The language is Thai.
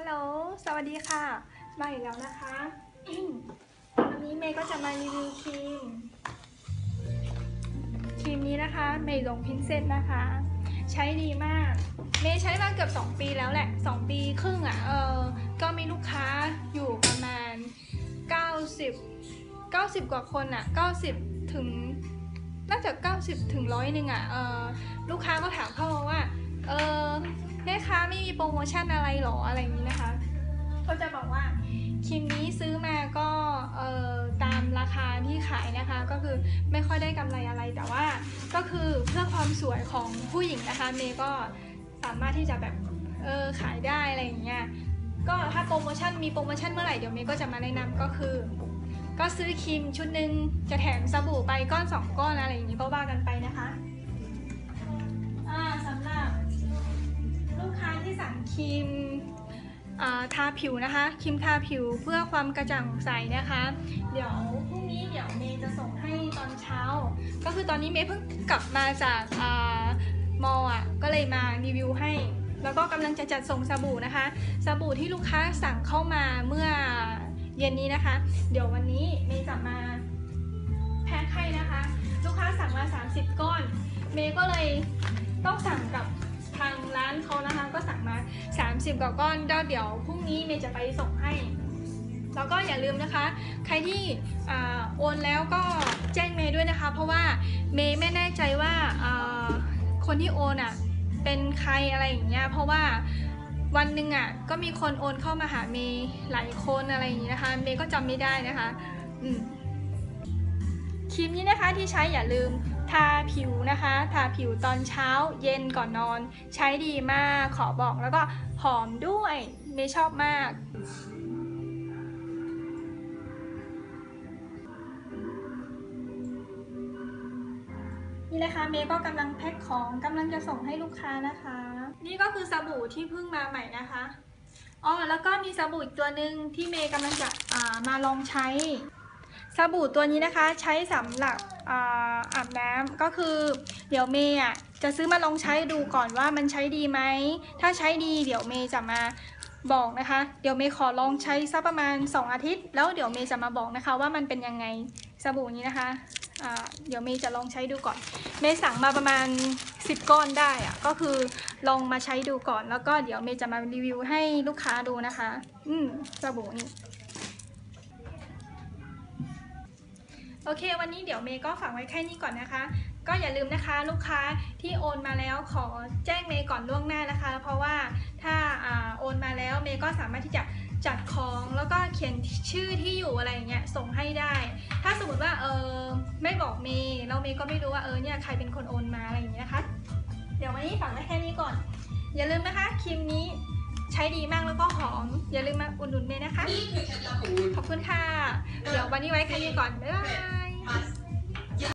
ฮัลโหล สวัสดีค่ะ มาอีกแล้วนะคะ วันนี้เมย์ก็จะมารีวิวครีม ครีมนี้นะคะ เมย์ลงพินเซตนะคะ ใช้ดีมาก เมย์ใช้มาเกือบ 2 ปีแล้วแหละ 2 ปีครึ่งอะ่ะ เออ ก็มีลูกค้าอยู่ประมาณ 90 90 กว่าคนอะ่ะ 90 ถึง น่าจะ 90 ถึงร้อยหนึ่งอะ เออ ลูกค้าก็ถามเข้ามาว่า เออแม่ค้าไม่มีโปรโมชั่นอะไรหรออะไรอย่างนี้นะคะก็จะบอกว่าครีมนี้ซื้อมาก็เออตามราคาที่ขายนะคะ ก็คือไม่ค่อยได้กำไรอะไรแต่ว่า ก็คือเพื่อความสวยของผู้หญิงนะคะเมย์ก็สามารถที่จะแบบเออขายได้อะไรอย่างเงี้ยก็ถ้าโปรโมชั่นมีโปรโมชั่นเมื่อไหร่เดี๋ยวเมย์ก็จะมาแนะนำก็คือ ก็ซื้อครีมชุดหนึ่งจะแถมสบู่ไปก้อนสองก้อนอะไรอย่างนี้ก็ว่ากันไปนะคะ รีมทาผิวนะคะครีมทาผิวเพื่อความกระจ่างใสนะคะ เดี๋ยวพรุ่งนี้เดี๋ยวเมย์จะส่งให้ตอนเช้า ก็คือตอนนี้เมย์เพิ่งกลับมาจากอามออะก็เลยมารีวิวให้ แล้วก็กำลังจะจัดส่งสบู่นะคะ สบู่ที่ลูกค้าสั่งเข้ามาเมื่อเย็นนี้นะคะ เดี๋ยววันนี้เมย์จะมาแพ็คให้นะคะ ลูกค้าสั่งมา 30 ก้อน เมย์ก็เลยต้องสั่งกับทางร้านเขานะคะ 30 กว่าก้อนเดี๋ยวพรุ่งนี้เมย์จะไปส่งให้ แล้วก็อย่าลืมนะคะ ใครที่อโอนแล้วก็แจ้งเมย์ด้วยนะคะ เพราะว่าเมย์ไม่แน่ใจว่าคนที่โอนอะเป็นใครอะไรอย่างเงี้ยเพราะว่าวันหนึ่งอะก็มีคนโอนเข้ามาหาเมย์หลายคนอะไรอย่างงี้นะคะ เมย์ก็จำไม่ได้นะคะ อืมครีมนี้นะคะที่ใช้อย่าลืม ทาผิวนะคะ ทาผิวตอนเช้าเย็นก่อนนอน ใช้ดีมากขอบอกแล้วก็หอมด้วยเมย์ชอบมากนี่นะคะเมย์ก็กำลังแพ็คของกำลังจะส่งให้ลูกค้านะคะ นี่ก็คือสบู่ที่เพิ่งมาใหม่นะคะอ๋อแล้วก็มีสบู่อีกตัวหนึ่งที่เมย์กำลังจะมาลองใช้ สบู่ตัวนี้นะคะใช้สำหรับอาบน้ำก็คือ เดี๋ยวเมย์อะจะซื้อมาลองใช้ดูก่อนว่ามันใช้ดีไหม ถ้าใช้ดีเดี๋ยวเมย์จะมาบอกนะคะ เดี๋ยวเมย์ขอลองใช้สักประมาณ 2 อาทิตย์ แล้วเดี๋ยวเมย์จะมาบอกนะคะว่ามันเป็นยังไงสบู่นี้นะคะเดี๋ยวเมย์จะลองใช้ดูก่อน เมย์สั่งมาประมาณ 10 ก้อนได้อะก็คือลองมาใช้ดูก่อน แล้วก็เดี๋ยวเมย์จะมารีวิวให้ลูกค้าดูนะคะ อืมสบู่นี้ โอเค วันนี้เดี๋ยวเมย์ก็ฝากไว้แค่นี้ก่อนนะคะ ก็อย่าลืมนะคะลูกค้าที่โอนมาแล้วขอแจ้งเมย์ก่อนล่วงหน้านะคะ เพราะว่าถ้าอ่าโอนมาแล้วเมย์ก็สามารถที่จะจัดของแล้วก็เขียนชื่อที่อยู่อะไรอย่างเงี้ยส่งให้ได้ ถ้าสมมติว่าเออไม่บอกเมย์แล้วเมย์ก็ไม่รู้ว่าเออเนี่ยใครเป็นคนโอนมาอะไรอย่างเงี้ยนะคะ เดี๋ยววันนี้ฝากไว้แค่นี้ก่อน อย่าลืมนะคะครีมนี้ ช้ดีมากแล้วก็หอม อย่าลืมมาอุดหนุนเมย์นะคะนี่คือเคล็ดลับของวุ้นขอบคุณค่ะ เดี๋ยววันนี้ไว้แค่นี้ก่อน บ๊ายบายพาส